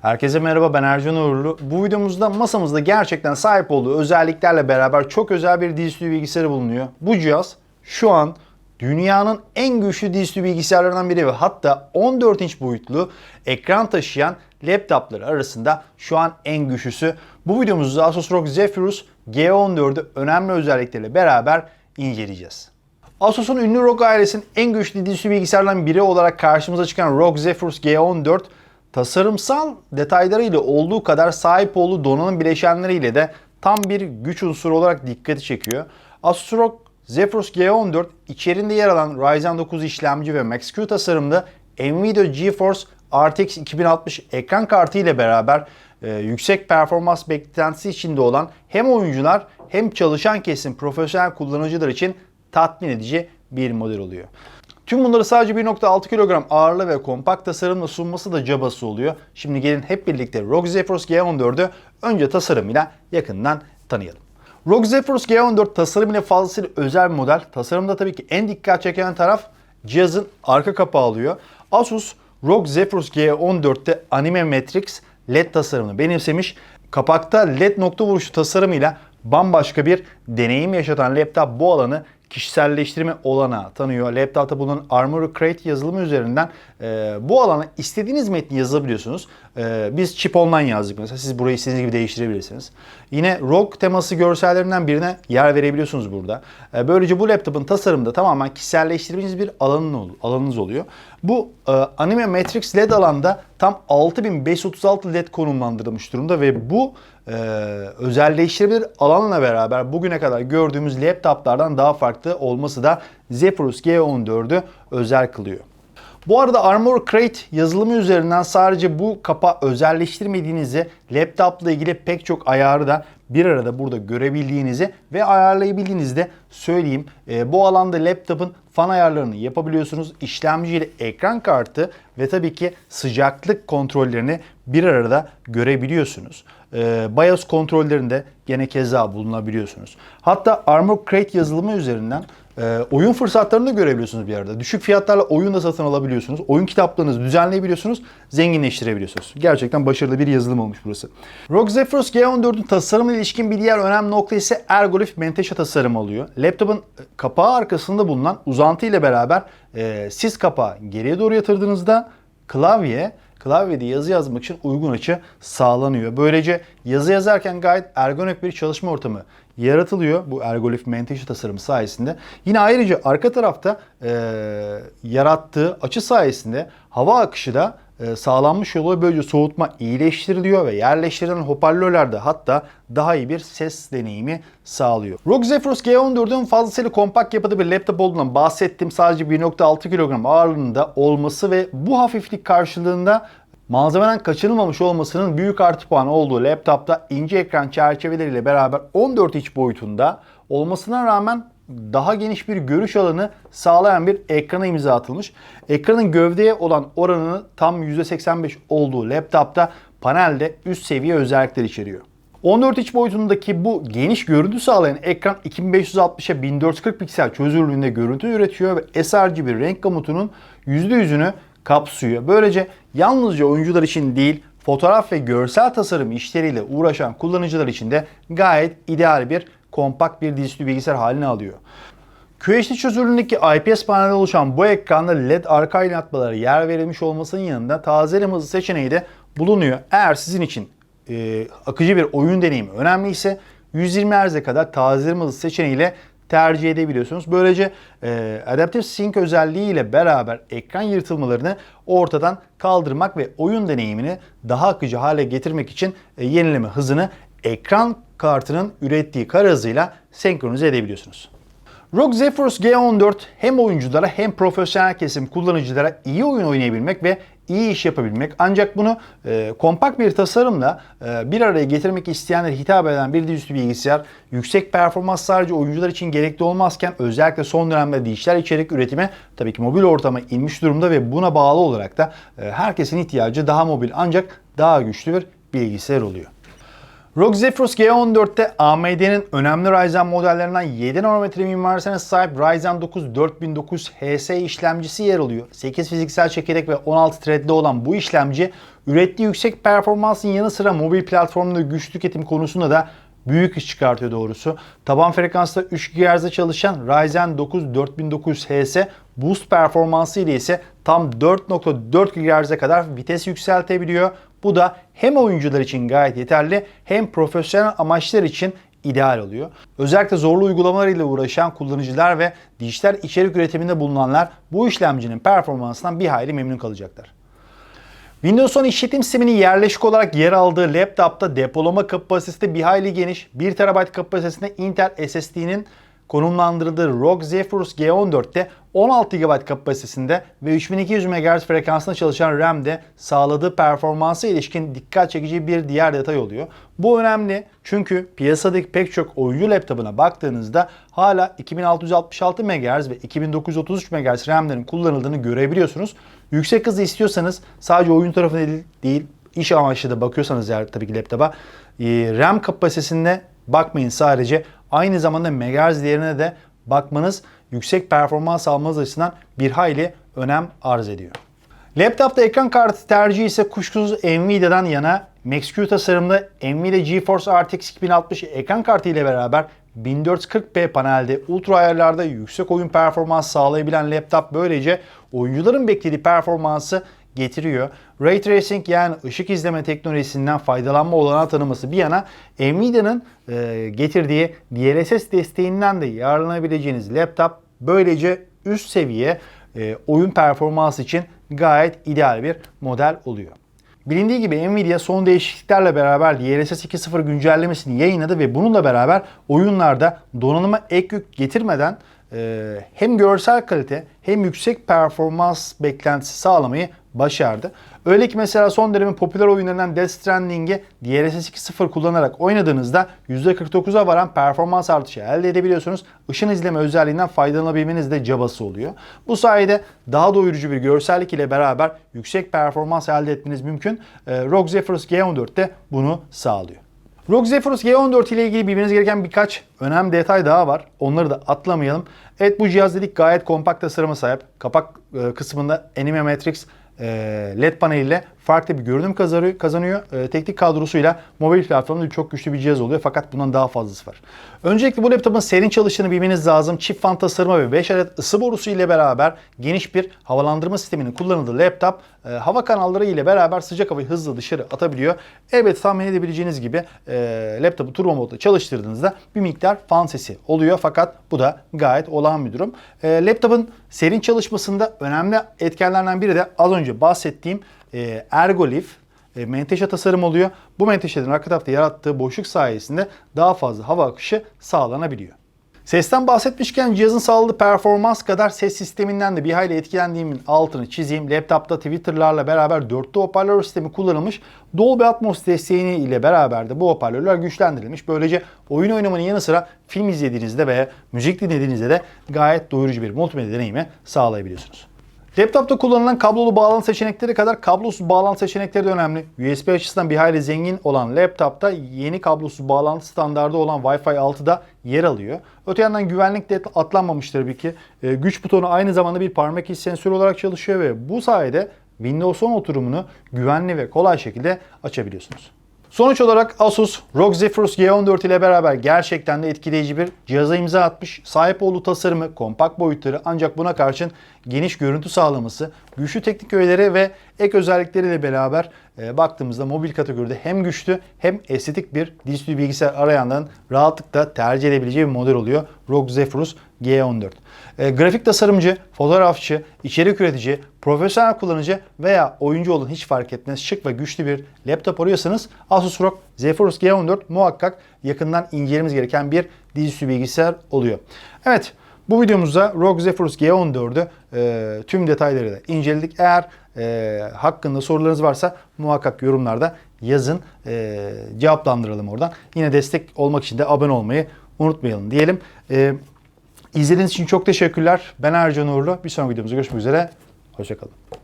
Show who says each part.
Speaker 1: Herkese merhaba ben Ercan Uğurlu. Bu videomuzda masamızda gerçekten sahip olduğu özelliklerle beraber çok özel bir dizüstü bilgisayarı bulunuyor. Bu cihaz şu an dünyanın en güçlü dizüstü bilgisayarlarından biri ve hatta 14 inç boyutlu ekran taşıyan laptopları arasında şu an en güçlüsü. Bu videomuzda Asus ROG Zephyrus G14'ü önemli özellikleriyle beraber inceleyeceğiz. Asus'un ünlü ROG ailesinin en güçlü dizüstü bilgisayarlarından biri olarak karşımıza çıkan ROG Zephyrus G14 tasarımsal detaylarıyla olduğu kadar sahip olduğu donanım bileşenleriyle de tam bir güç unsuru olarak dikkati çekiyor. Asus ROG Zephyrus G14 içerisinde yer alan Ryzen 9 işlemci ve Max-Q tasarımlı Nvidia GeForce RTX 2060 ekran kartı ile beraber e, yüksek performans beklentisi içinde olan hem oyuncular hem çalışan kesim profesyonel kullanıcılar için tatmin edici bir model oluyor. Tüm bunları sadece 1.6 kilogram ağırlığı ve kompakt tasarımla sunması da cabası oluyor. Şimdi gelin hep birlikte ROG Zephyrus G14'ü önce tasarımıyla yakından tanıyalım. ROG Zephyrus G14 tasarımıyla fazlasıyla özel bir model. Tasarımda tabii ki en dikkat çeken taraf cihazın arka kapağı oluyor. Asus ROG Zephyrus G14'te Anime Matrix LED tasarımını benimsemiş. Kapakta LED nokta vuruşu tasarımıyla bambaşka bir deneyim yaşatan laptop bu alanı kişiselleştirme olanağı tanıyor. Laptopta bulunan Armoury Crate yazılımı üzerinden e, bu alana istediğiniz metni yazabiliyorsunuz. E, biz chip online yazdık mesela. Siz burayı istediğiniz gibi değiştirebilirsiniz. Yine ROG teması görsellerinden birine yer verebiliyorsunuz burada. E, böylece bu laptopun tasarımında tamamen kişiselleştirdiğiniz bir alanın, alanınız oluyor. Bu e, Anime Matrix LED alanda tam 6536 LED konumlandırılmış durumda ve bu e, özelleştirilebilir alanla beraber bugüne kadar gördüğümüz laptoplardan daha farklı olması da Zephyrus G14'ü özel kılıyor. Bu arada Armor Crate yazılımı üzerinden sadece bu kapağı özelleştirmediğinizi laptopla ilgili pek çok ayarı da bir arada burada görebildiğinizi ve ayarlayabildiğinizi de söyleyeyim. E, bu alanda laptopun fan ayarlarını yapabiliyorsunuz. İşlemci ile ekran kartı ve tabii ki sıcaklık kontrollerini bir arada görebiliyorsunuz. E, BIOS kontrollerinde gene keza bulunabiliyorsunuz. Hatta Armor Crate yazılımı üzerinden e, oyun fırsatlarını da görebiliyorsunuz bir arada. Düşük fiyatlarla oyun da satın alabiliyorsunuz. Oyun kitaplarınızı düzenleyebiliyorsunuz. Zenginleştirebiliyorsunuz. Gerçekten başarılı bir yazılım olmuş burası. ROG Zephyrus G14'ün tasarımına ilişkin bir diğer önemli nokta ise ergolif menteşe tasarımı oluyor. Laptopun kapağı arkasında bulunan uzantı ile beraber e, siz kapağı geriye doğru yatırdığınızda klavye klavyede yazı yazmak için uygun açı sağlanıyor. Böylece yazı yazarken gayet ergonomik bir çalışma ortamı yaratılıyor bu ergolif menteşe tasarımı sayesinde. Yine ayrıca arka tarafta e, yarattığı açı sayesinde hava akışı da sağlanmış oluyor. Böylece soğutma iyileştiriliyor ve yerleştirilen hoparlörlerde hatta daha iyi bir ses deneyimi sağlıyor. ROG Zephyrus G14'ün fazlasıyla kompakt yapıda bir laptop olduğundan bahsettim. Sadece 1.6 kilogram ağırlığında olması ve bu hafiflik karşılığında malzemeden kaçınılmamış olmasının büyük artı puanı olduğu laptopta ince ekran çerçeveleriyle beraber 14 inç boyutunda olmasına rağmen daha geniş bir görüş alanı sağlayan bir ekrana imza atılmış. Ekranın gövdeye olan oranını tam %85 olduğu laptopta panelde üst seviye özellikler içeriyor. 14 inç boyutundaki bu geniş görüntü sağlayan ekran 2560'a 1440 piksel çözünürlüğünde görüntü üretiyor ve sRGB renk gamutunun %100'ünü kapsıyor. Böylece yalnızca oyuncular için değil, fotoğraf ve görsel tasarım işleriyle uğraşan kullanıcılar için de gayet ideal bir kompakt bir dizüstü bilgisayar haline alıyor. QHD çözünürlüğündeki IPS panelde oluşan bu ekranda LED arka aydınlatmalara yer verilmiş olmasının yanında tazeleme hızı seçeneği de bulunuyor. Eğer sizin için e, akıcı bir oyun deneyimi önemliyse 120 Hz'e kadar tazeleme hızı seçeneğiyle tercih edebiliyorsunuz. Böylece e, Adaptive Sync özelliğiyle beraber ekran yırtılmalarını ortadan kaldırmak ve oyun deneyimini daha akıcı hale getirmek için e, yenileme hızını ekran kartının ürettiği kare hızıyla senkronize edebiliyorsunuz. ROG Zephyrus G14 hem oyunculara hem profesyonel kesim kullanıcılara iyi oyun oynayabilmek ve iyi iş yapabilmek. Ancak bunu e, kompakt bir tasarımla e, bir araya getirmek isteyenlere hitap eden bir dizüstü bilgisayar yüksek performans sadece oyuncular için gerekli olmazken özellikle son dönemde dijital içerik üretimi tabii ki mobil ortama inmiş durumda ve buna bağlı olarak da e, herkesin ihtiyacı daha mobil ancak daha güçlü bir bilgisayar oluyor. ROG Zephyrus G14'te AMD'nin önemli Ryzen modellerinden 7 nanometre mimarisine sahip Ryzen 9 4009 HS işlemcisi yer alıyor. 8 fiziksel çekirdek ve 16 threadli olan bu işlemci ürettiği yüksek performansın yanı sıra mobil platformda güç tüketim konusunda da büyük iş çıkartıyor doğrusu. Taban frekansta 3 GHz'de çalışan Ryzen 9 4900 HS boost performansı ile ise tam 4.4 GHz'e kadar vites yükseltebiliyor. Bu da hem oyuncular için gayet yeterli hem profesyonel amaçlar için ideal oluyor. Özellikle zorlu uygulamalarıyla uğraşan kullanıcılar ve dijital içerik üretiminde bulunanlar bu işlemcinin performansından bir hayli memnun kalacaklar. Windows 10 işletim sisteminin yerleşik olarak yer aldığı laptopta depolama kapasitesi de bir hayli geniş. 1 TB kapasitesinde Intel SSD'nin konumlandırıldığı ROG Zephyrus G14'te 16 GB kapasitesinde ve 3200 MHz frekansında çalışan RAM'de sağladığı performansa ilişkin dikkat çekici bir diğer detay oluyor. Bu önemli çünkü piyasadaki pek çok oyuncu laptopuna baktığınızda hala 2666 MHz ve 2933 MHz RAM'lerin kullanıldığını görebiliyorsunuz. Yüksek hızı istiyorsanız sadece oyun tarafında değil, değil iş amaçlı da bakıyorsanız eğer tabii ki laptopa e, RAM kapasitesine bakmayın sadece. Aynı zamanda megahertz değerine de bakmanız yüksek performans almanız açısından bir hayli önem arz ediyor. Laptopta ekran kartı tercihi ise kuşkusuz Nvidia'dan yana Max-Q tasarımda Nvidia GeForce RTX 2060 ekran kartı ile beraber 1440p panelde ultra ayarlarda yüksek oyun performans sağlayabilen laptop böylece oyuncuların beklediği performansı getiriyor. Ray Tracing yani ışık izleme teknolojisinden faydalanma olanağı tanıması bir yana Nvidia'nın getirdiği DLSS desteğinden de yararlanabileceğiniz laptop böylece üst seviye e, oyun performansı için gayet ideal bir model oluyor. Bilindiği gibi Nvidia son değişikliklerle beraber DLSS 2.0 güncellemesini yayınladı ve bununla beraber oyunlarda donanıma ek yük getirmeden e, hem görsel kalite hem yüksek performans beklentisi sağlamayı başardı. Öyle ki mesela son dönemin popüler oyunlarından Death Stranding'i DLSS 2.0 kullanarak oynadığınızda %49'a varan performans artışı elde edebiliyorsunuz. Işın izleme özelliğinden faydalanabilmeniz de cabası oluyor. Bu sayede daha doyurucu bir görsellik ile beraber yüksek performans elde etmeniz mümkün. Ee, ROG Zephyrus G14 de bunu sağlıyor. ROG Zephyrus G14 ile ilgili bilmeniz gereken birkaç önemli detay daha var. Onları da atlamayalım. Evet bu cihaz dedik gayet kompakt tasarıma sahip. Kapak e, kısmında Anime Matrix e, LED paneliyle farklı bir görünüm kazanıyor. E, teknik kadrosuyla mobil platformda çok güçlü bir cihaz oluyor fakat bundan daha fazlası var. Öncelikle bu laptopun serin çalıştığını bilmeniz lazım. Çift fan tasarımı ve 5 adet ısı borusu ile beraber geniş bir havalandırma sisteminin kullanıldığı laptop e, hava kanalları ile beraber sıcak havayı hızlı dışarı atabiliyor. Evet tahmin edebileceğiniz gibi e, laptopu turbo modda çalıştırdığınızda bir miktar fan sesi oluyor fakat bu da gayet olağan bir durum. E, laptopun serin çalışmasında önemli etkenlerden biri de az önce bahsettiğim e, Ergolif e, menteşe tasarım oluyor. Bu menteşenin arka tarafta yarattığı boşluk sayesinde daha fazla hava akışı sağlanabiliyor. Sesten bahsetmişken cihazın sağladığı performans kadar ses sisteminden de bir hayli etkilendiğimin altını çizeyim. Laptopta Twitter'larla beraber dörtlü hoparlör sistemi kullanılmış. Dolby Atmos desteğini ile beraber de bu hoparlörler güçlendirilmiş. Böylece oyun oynamanın yanı sıra film izlediğinizde veya müzik dinlediğinizde de gayet doyurucu bir multimedya deneyimi sağlayabiliyorsunuz. Laptopta kullanılan kablolu bağlantı seçenekleri kadar kablosuz bağlantı seçenekleri de önemli. USB açısından bir hayli zengin olan laptopta yeni kablosuz bağlantı standardı olan Wi-Fi 6'da yer alıyor. Öte yandan güvenlik de atlanmamış tabii ki. E, güç butonu aynı zamanda bir parmak izi sensörü olarak çalışıyor ve bu sayede Windows 10 oturumunu güvenli ve kolay şekilde açabiliyorsunuz. Sonuç olarak Asus ROG Zephyrus G14 ile beraber gerçekten de etkileyici bir cihaza imza atmış. Sahip olduğu tasarımı, kompakt boyutları ancak buna karşın geniş görüntü sağlaması, güçlü teknik öğeleri ve ek özellikleriyle beraber e, baktığımızda mobil kategoride hem güçlü hem estetik bir dizüstü bilgisayar arayanların rahatlıkla tercih edebileceği bir model oluyor ROG Zephyrus G14. E, grafik tasarımcı, fotoğrafçı, içerik üretici, profesyonel kullanıcı veya oyuncu olun hiç fark etmez şık ve güçlü bir laptop arıyorsanız Asus ROG Zephyrus G14 muhakkak yakından incelememiz gereken bir dizüstü bilgisayar oluyor. Evet bu videomuzda ROG Zephyrus G14'ü e, tüm detayları da inceledik. Eğer e, hakkında sorularınız varsa muhakkak yorumlarda yazın. E, cevaplandıralım oradan. Yine destek olmak için de abone olmayı unutmayalım diyelim. E, izlediğiniz için çok teşekkürler. Ben Ercan Uğurlu. Bir sonraki videomuzda görüşmek üzere. Hoşçakalın.